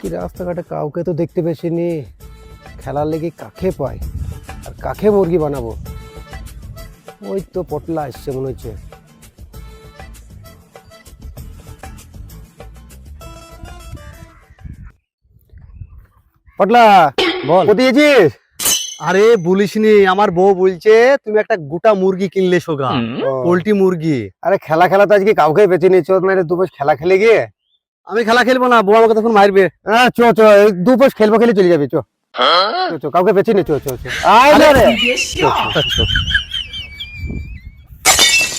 কি রাস্তাঘাটে কাউকে তো দেখতে পেয়েছিনি? খেলার লেগে কাকে পাই আর কাকে মুরগি বানাবো? ওই তো পটলা আসছে মনে হচ্ছে। পটলা বল। কোথায় আরে বলিসনি আমার বউ বলছে তুমি একটা গোটা মুরগি কিনলে সোগা পোল্ট্রি মুরগি। আরে খেলা খেলা তো আজকে কাউকে বেঁচে নিচ্ছ মানে দু পাশ খেলা খেলে গিয়ে? আমি খেলা খেলব না বউ আমাকে তখন মারবে। হ্যাঁ চো চো এই দু খেলব খেলে চলে যাবে চো। চো, চো কাউকে বেঁচে নি চো চো চো। রে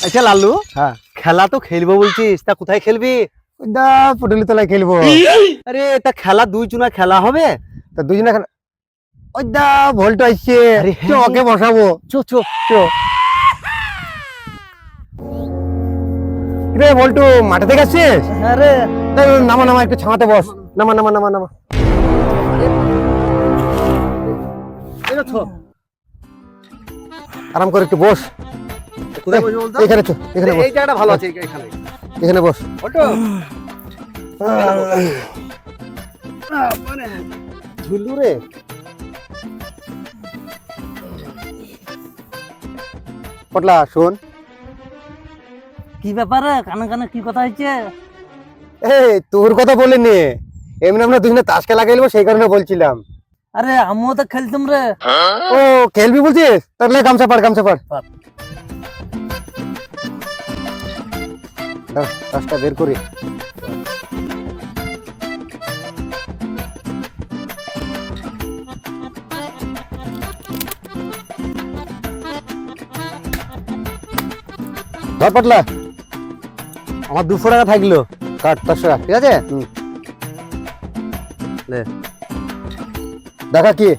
আচ্ছা লাল্লু হ্যাঁ। খেলা তো খেলব বলছিস তা কোথায় খেলবি? দা পটলি তলায় খেলব। আরে তা খেলা দুই চুনা খেলা হবে? তা দুজনে খেলা ওই দা ভোল্ট আসছে। চো হ্যাঁ। ওকে বসাবো। চো চো চো। রে বল্টু মাঠে থেকে আসছিস? আরে তা নামা নামা একটু ছামাতে বস। নামা নামা নামা নামা। আরাম করে একটু বস। কোথায় এখানে চো এখানে এই জায়গাটা ভালো আছে এখানে। এখানে বস। ওটো ঝুলু রে। পটলা শোন। কি ব্যাপারে? কানে কানে কি কথা হচ্ছে এই তোর কথা বলিনি। এমনি আমরা দুজনে তাস খেলা খেলব সেই কারণে বলছিলাম। আরে আমিও তো খেলতাম রে। ও খেলবি বলছিস? তাহলে গামছা পাড় গামছা পাড়। পাড়। তাসটা বের করি। ধর পাটলা। আমার দুশো টাকা থাকল। কাট ঠিক আছে? দেখা কি।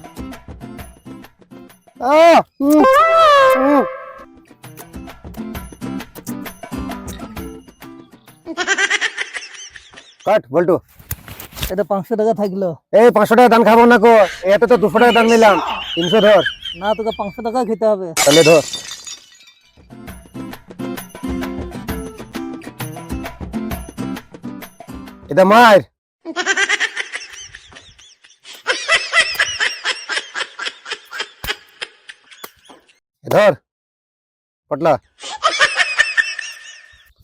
কাট বল্টু। এটা পাঁচশো টাকা থাকল। এই পাঁচশো টাকা দান খাব না কো এত তো দুশো টাকা দান নিলাম। তিনশো ধর। না তোকে পাঁচশো টাকা খেতে হবে। তাহলে ধর। এটা মার ধর পটলা।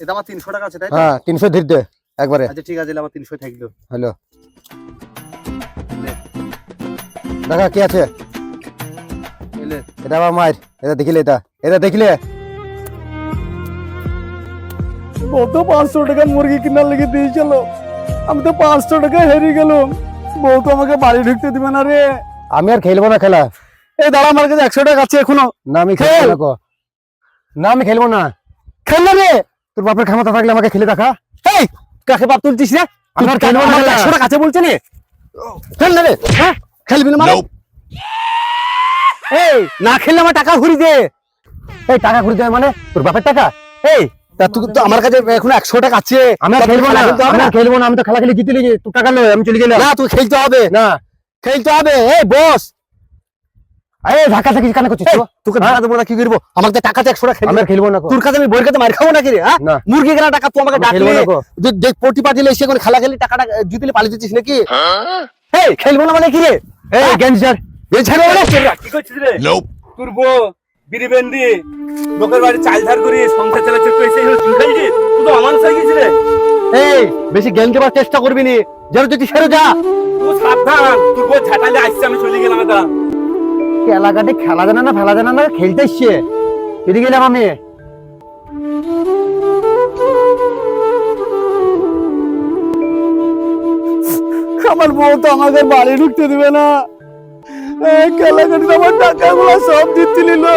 এটা আমার তিনশো টাকা আছে তাই হ্যাঁ তিনশো ধীর দে একবারে। আচ্ছা ঠিক আছে আমার তিনশো থাকল। হ্যালো। দেখা কি আছে? এটা আমার মায়ের এটা দেখিলে এটা এটা দেখিলে। ও তো পাঁচশো টাকার মুরগি কেনার লেগে দিয়েছিল। আমি তো পাঁচশো টাকা হেরে গেলাম। বউ তো আমাকে বাড়ি ঢুকতে দিবে না রে। আমি আর খেলব না খেলা। এই দাঁড়া আমার কাছে একশো টাকা আছে এখনও। না আমি খেলব না না আমি খেলব না। খেল না রে। তোর বাপের ক্ষমতা থাকলে আমাকে খেলে দেখা। এই কাকে বাপ তুলছিস রে? আমি আর খেলব না একশো টাকা আছে বলছে রে খেল না রে। হ্যাঁ? খেলবি না মানে? এই না খেললে আমার টাকা ঘুরি দে। এই টাকা ঘুরতে হবে মানে? তোর বাপের টাকা? এই তা তুই তো আমার কাছে এখন একশো টাকা আছে। আমি আর তা তুই খেলব না খেলা খেলতে হবে আমি না? আর খেলব না আমি তো খেলা খেলে জিতে লিখি তোর টাকা লয় আমি চলে গেলাম। না তুই খেলতে হবে। না। খেলতে হবে। এই বস। এই ধাক্কা থাকি কানে করছিস তোকে হ্যাঁ? দেবো না কি করব? আমার কাছে টাকা একশো টাকা আমি খেলব না তোর কাছে আমি বইয়ের কাছে মার খাব নাকি রে হ্যাঁ? মুরগি কেনা টাকা তুই আমাকে আমি খেলব না কো। যে দেখ পটি পাটিলে এসে করে খেলা খেলি টাকাটা জিতলে পালিয়ে দিচ্ছিস নাকি? এই খেলব না মানে কি রে? এই গ্যাংস্টার এই ছেড়ে কি করছিস রে? তোর বউ। বিড়ি বেন্দি লোকের বাড়ি চাল ধার করি সংসার চালাচ্ছে তুই এসে চুল খাইছি তুই তো গেছিস এই বেশি জ্ঞান দেওয়ার চেষ্টা করবি নি। যেন যদি সেরে যা। তুই সাবধান তোর বউ ঝাঁটালে আসছে আমি চলে গেলাম এটা এলাকাতে খেলা জানা না ফেলা জানা না খেলতে এসছে। এদিকে গেলাম আমি। আমার বউ তো আমাদের বাড়ি ঢুকতে দিবে না। కలగడి తమ డగ్గ కోసం దిత్తులిలో